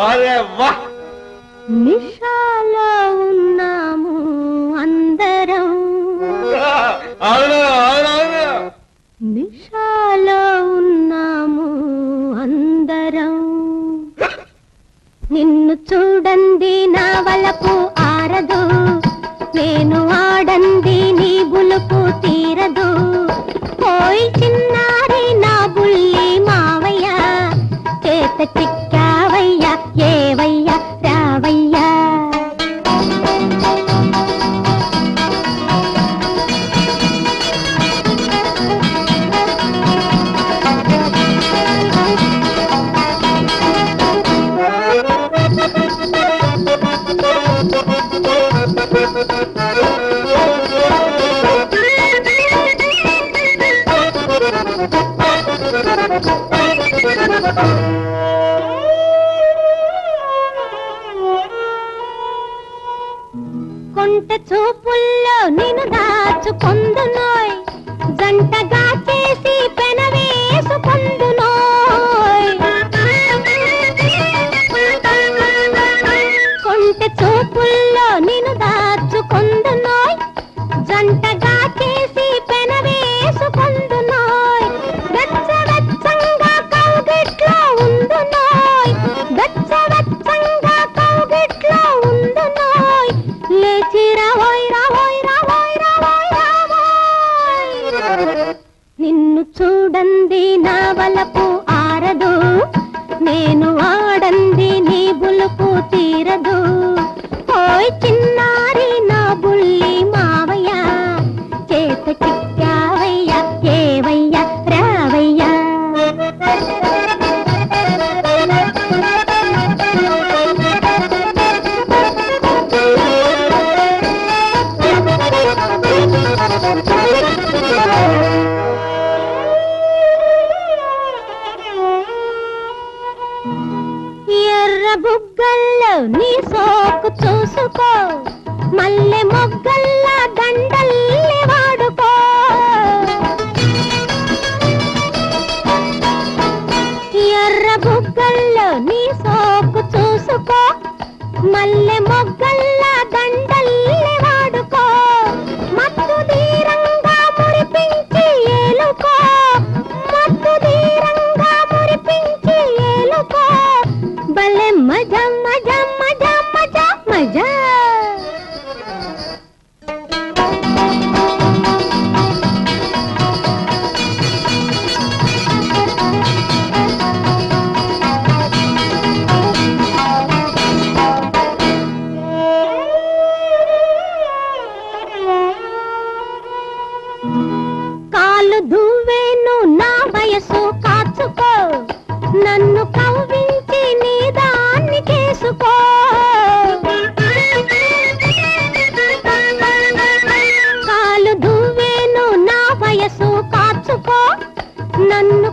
వారే వా. నిషాలో ఉన్నాము అందరం. అవును నిషాలో ఉన్నాము అందరం. నిన్ను చూడండి నా వలపు ఆరదు నేను ఆడంది కొంట చూపుల్లో నిన్ను దాచుకొందునోయ్. జంటగా చేసి నిన్ను చూడంది నా వలపు ఆరదు. నేను ఆడంది నీ బులుపు తీరదు. ఓయ్ చిన్న సోకు చూసుకో. మల్లె మొగ్గల్లా దండల్ని వాడుకో. ఎర్ర బుగ్గల్లో నీ సోకు చూసుకో. మల్లె మొగ్గల్లా దండల్ని వాడుకో. మత్తు తీరంగా మురిపించి ఏలుకో. మత్తు తీరంగా మురిపించి ఏలుకో. భలే మజా నన్ను